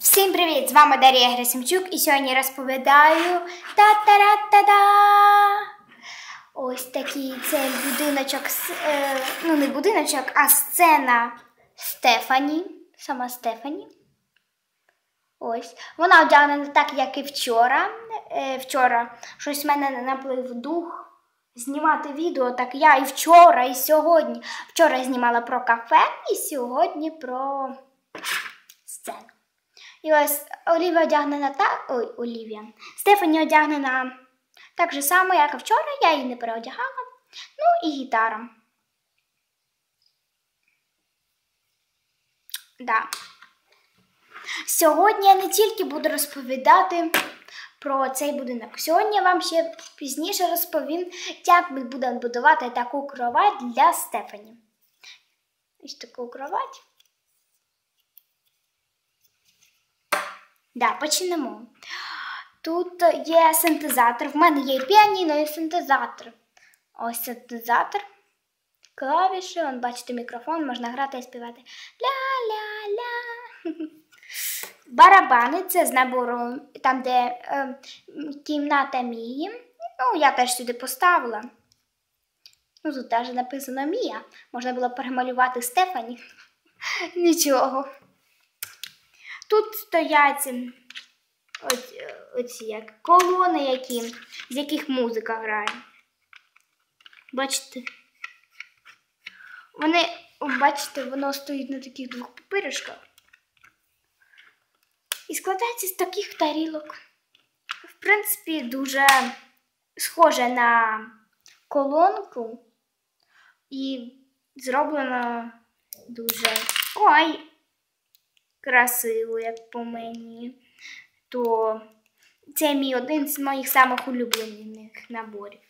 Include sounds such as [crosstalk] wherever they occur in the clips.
Всім привіт! З вами Дар'я Грисимчук і сьогодні розповідаю та-та-ра-та-да! Ось такий цей будиночок, е, ну не будиночок, а сцена Стефані. Сама Стефані. Ось. Вона одягнена так, як і вчора. Е, вчора щось в мене наплив дух знімати відео, так я і вчора, і сьогодні. Вчора знімала про кафе, і сьогодні про сцену. І ось Олівія одягнена так. Ой, Олівія. Стефані одягнена так же само, як і вчора, я її не переодягала. Ну і гітара. Да. Сьогодні я не тільки буду розповідати про цей будинок. Сьогодні я вам ще пізніше розповім, як ми будемо будувати таку кровать для Стефані. Ось таку кровать. Да, почнемо. Тут є синтезатор. В мене є і піаніно, і синтезатор. Ось синтезатор. Клавіші, вон, бачите, мікрофон, можна грати і співати. Ля-ля-ля. [laughs] Барабани це з набору, там, де е, кімната Мії. Ну, я теж сюди поставила. Ну, тут теж написано Мія. Можна було перемалювати Стефані. [laughs] Нічого. Тут стоять ось, оці як колони, які, з яких музика грає. Бачите? Вони, бачите, воно стоїть на таких двох папиришках. І складається з таких тарілок. В принципі, дуже схоже на колонку. І зроблено дуже. Ой! Красиво, як по мені, то це мій один з моїх самих улюблених наборів.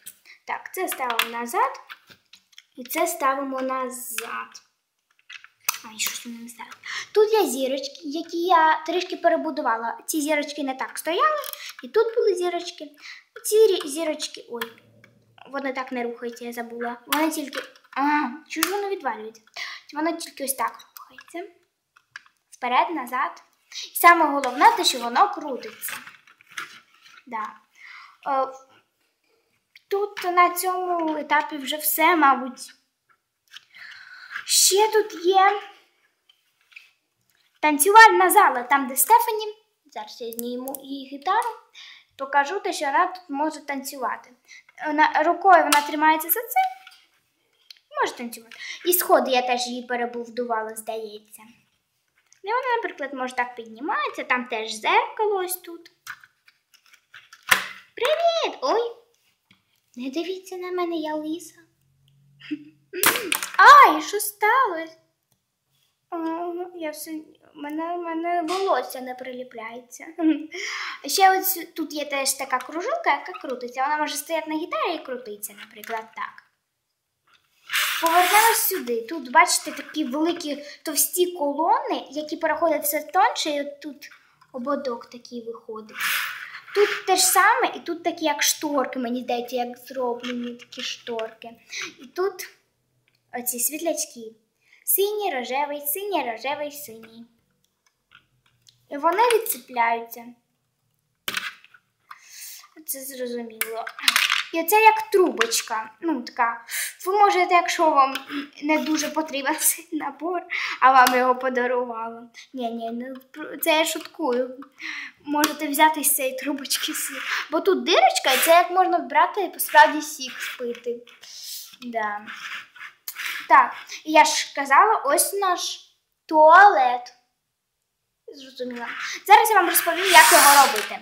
Так, це ставимо назад і це ставимо назад. Ай, щось не ставить. Тут є зірочки, які я трішки перебудувала. Ці зірочки не так стояли, і тут були зірочки. Ці зірочки, ой, вони так не рухаються, я забула. Вони тільки. А, чого ж воно відвалюється? Воно тільки ось так рухається вперед, назад. І саме головне те, що воно крутиться. Да. Е, Тут на цьому етапі вже все, мабуть. Ще тут є танцювальна зала, там, де Стефані. Зараз я зніму її гітару. Покажу те, що вона тут може танцювати. Вона, рукою вона тримається за це. Може танцювати. І сходи я теж її перебудувала, здається. І вона, наприклад, може так підніматися, там теж зеркало ось тут. Привіт! Ой! Не дивіться на мене, я лиса. Ай, що сталося? Я все, мене, мене волосся не приліпляється. Ще ось тут є теж така кружилка, яка крутиться. Вона може стояти на гітарі і крутиться, наприклад, так. Повернемось сюди. Тут, бачите, такі великі товсті колони, які переходять все тонше, і от тут ободок такий виходить. Тут те ж саме, і тут такі, як шторки, мені здається, як зроблені такі шторки. І тут оці світлячки. Синій, рожевий, синій, рожевий, синій. І вони відцепляються. Це зрозуміло. І це як трубочка. Ну, така. Ви можете, якщо вам не дуже потрібен цей набор, а вам його подарувала. Ні, ні, це я шуткую. Можете взяти з цієї трубочки сік. Бо тут дирочка, і це як можна брати і посправді сік спити. Да. Так, і я ж казала, ось наш туалет. Зрозуміла. Зараз я вам розповім, як його робити.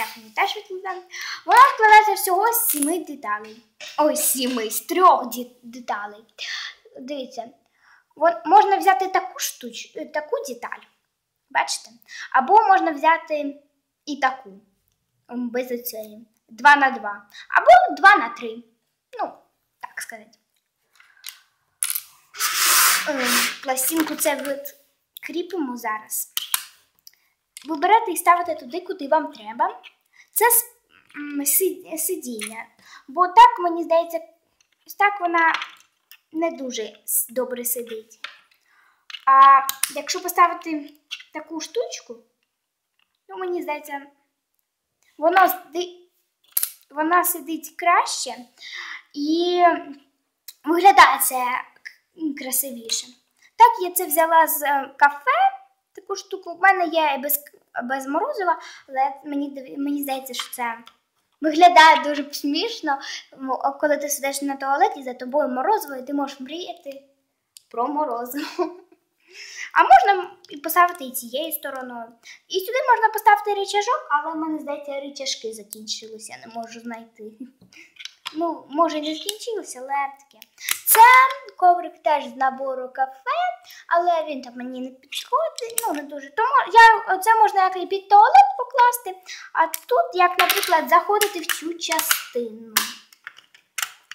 Стефані теж відповідає. Вона складається всього з сіми деталей. Ой, сіми, з трьох деталей. Дивіться, можна взяти таку штуч, е, таку деталь. Бачите? Або можна взяти і таку. Без оцієї. Два на два. Або два на три. Ну, так сказати. Ем, Пластинку це відкріпимо зараз. Ви і ставите туди, куди вам треба. Це сидіння. Бо так, мені здається, так вона не дуже добре сидить. А якщо поставити таку штучку, Ну, мені здається, воно вона сидить краще і виглядає це красивіше. Так, я це взяла з е, кафе, таку штуку. У мене є без, без морозива, але мені, мені здається, що це виглядає дуже смішно, коли ти сидиш на туалеті, за тобою морозиво, і ти можеш мріяти про морозиво. [laughs] А можна і поставити і цією стороною. І сюди можна поставити рычажок, але в мене, здається, рычажки закінчилися, не можу знайти. [laughs] Ну, може, не закінчилося, але таке. Це коврик теж з набору кафе, але він там мені не підходить, ну не дуже. Тому я, це можна як і під туалет покласти, а тут, як, наприклад, заходити в цю частину.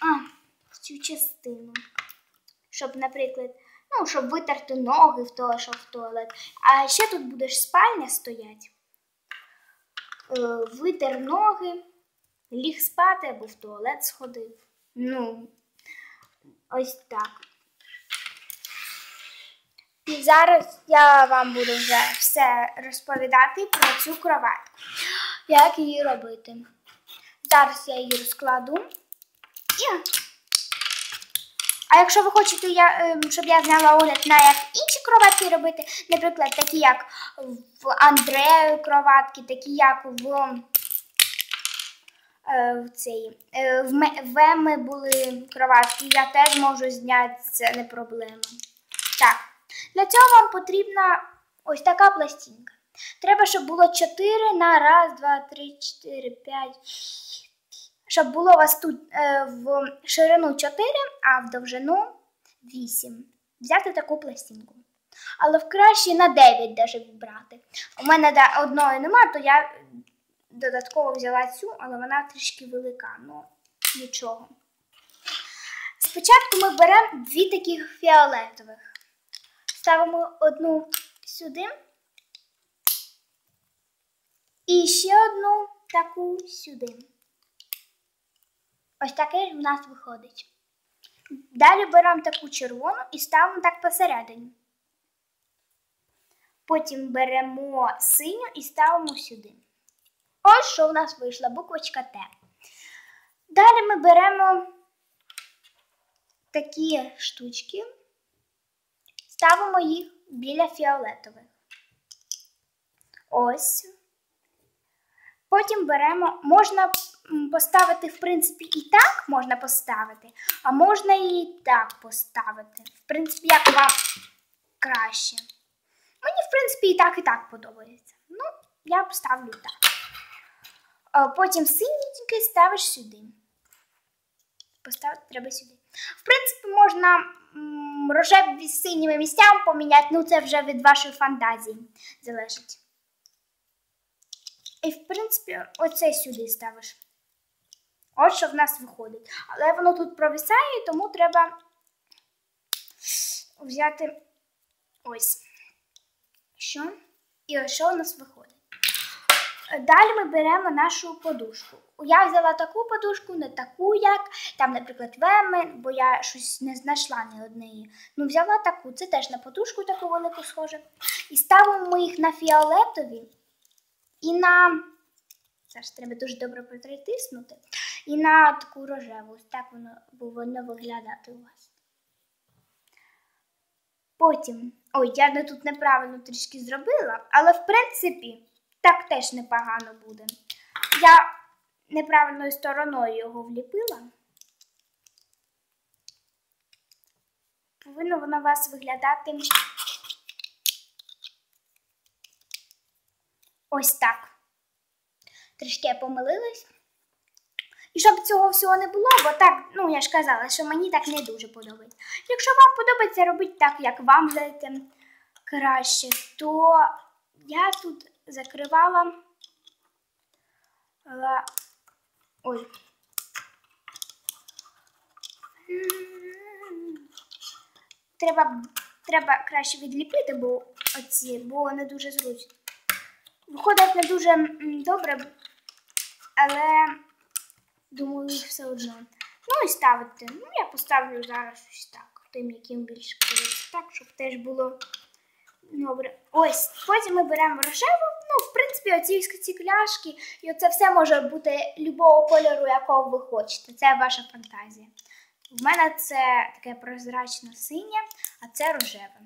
А, в цю частину. Щоб, наприклад, ну, щоб витерти ноги в того, що в туалет. А ще тут будеш спальня стоять. Е, витер ноги, ліг спати або в туалет сходив. Ну, ось так. І зараз я вам буду вже все розповідати про цю кроватку. Як її робити. Зараз я її розкладу. А якщо ви хочете, я, ем, щоб я зняла огляд на як інші кроватки робити, наприклад, такі як в Андрею кроватки, такі як в, в, цей, е, в, Ме- в Еми були кроватки, я теж можу зняти, це не проблема. Так, для цього вам потрібна ось така пластинка. Треба, щоб було 4 на раз, два, три, 4, 5, щоб було у вас тут е, в ширину 4, а в довжину 8. Взяти таку пластинку. Але в краще на 9 даже брати. У мене одної нема, то я додатково взяла цю, але вона трішки велика. Ну, нічого. Спочатку ми беремо дві таких фіолетових. Ставимо одну сюди. І ще одну таку сюди. Ось таке в нас виходить. Далі беремо таку червону і ставимо так посередині. Потім беремо синю і ставимо сюди. Ось що в нас вийшла буквочка Т. Далі ми беремо такі штучки, ставимо їх біля фіолетових. Ось. Потім беремо, можна поставити, в принципі, і так можна поставити, а можна і так поставити. В принципі, як вам краще. Мені, в принципі, і так, і так подобається. Ну, я поставлю так. Потім синенький ставиш сюди. Поставити треба сюди. В принципі, можна м, рожеві з синіми місцями поміняти, ну це вже від вашої фантазії залежить. І, в принципі, оце сюди ставиш. Ось що в нас виходить. Але воно тут провисає, тому треба взяти ось. Що? І ось що у нас виходить. Далі ми беремо нашу подушку. Я взяла таку подушку, не таку, як там, наприклад, веми, бо я щось не знайшла ні однієї. Ну, взяла таку, це теж на подушку таку велику схоже. І ставимо ми їх на фіолетові і на. Зараз треба дуже добре притиснути. І на таку рожеву. Так воно повинно виглядати у вас. Потім. Ой, я тут неправильно трішки зробила, але в принципі так теж непогано буде. Я неправильною стороною його вліпила. Повинно воно вас виглядати ось так. Трішки я помилилась. І щоб цього всього не було, бо так, ну я ж казала, що мені так не дуже подобається. Якщо вам подобається робити так, як вам здається краще, то я тут закривала. Ой. Треба, треба краще відліпити, бо оці, бо не дуже зручно. Виходить не дуже добре, але думаю, все одно. Ну і ставити. Ну, я поставлю зараз ось так, тим, яким більше подобається. Так, щоб теж було Добре. Ось, потім ми беремо рожеву. Ну, в принципі, оці ці і оце все може бути любого кольору, якого ви хочете. Це ваша фантазія. В мене це таке прозрачно синє, а це рожеве.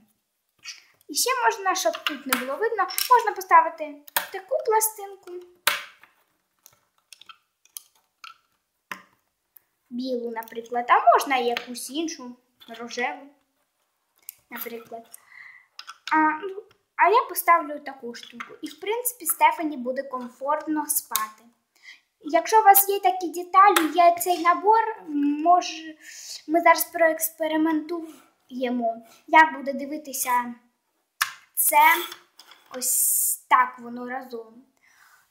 І ще можна, щоб тут не було видно, можна поставити таку пластинку. Білу, наприклад, а можна якусь іншу, рожеву, наприклад. А, ну, а я поставлю таку штуку. І, в принципі, Стефані буде комфортно спати. Якщо у вас є такі деталі, є цей набор, може, ми зараз проекспериментуємо, як буде дивитися це ось так воно разом.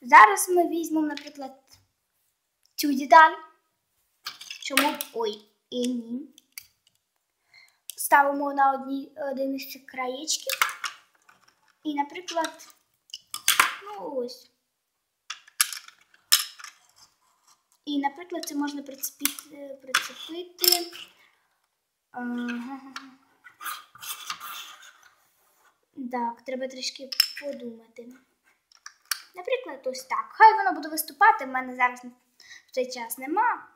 Зараз ми візьмемо, наприклад, цю деталь. Чому ой, і ні. Ставимо на одні, один із цих краєчків. І, наприклад, ну ось. І, наприклад, це можна прицепити. прицепити. Ага. Так, треба трішки подумати. Наприклад, ось так. Хай воно буде виступати, в мене зараз в цей час нема.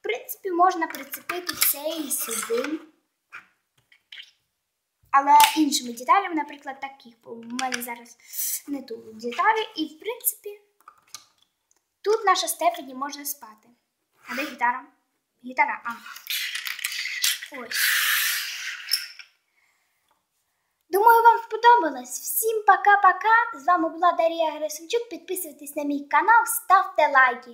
В принципі, можна прицепити це і сюди. Але іншими деталями, наприклад, таких, в мене зараз не тут деталі. І, в принципі, тут наша Стефані може спати. А де гітара? Гітара, а. Ось. Думаю, вам сподобалось. Всім пока-пока. З вами була Дарія Герасимчук. Підписуйтесь на мій канал, ставте лайки.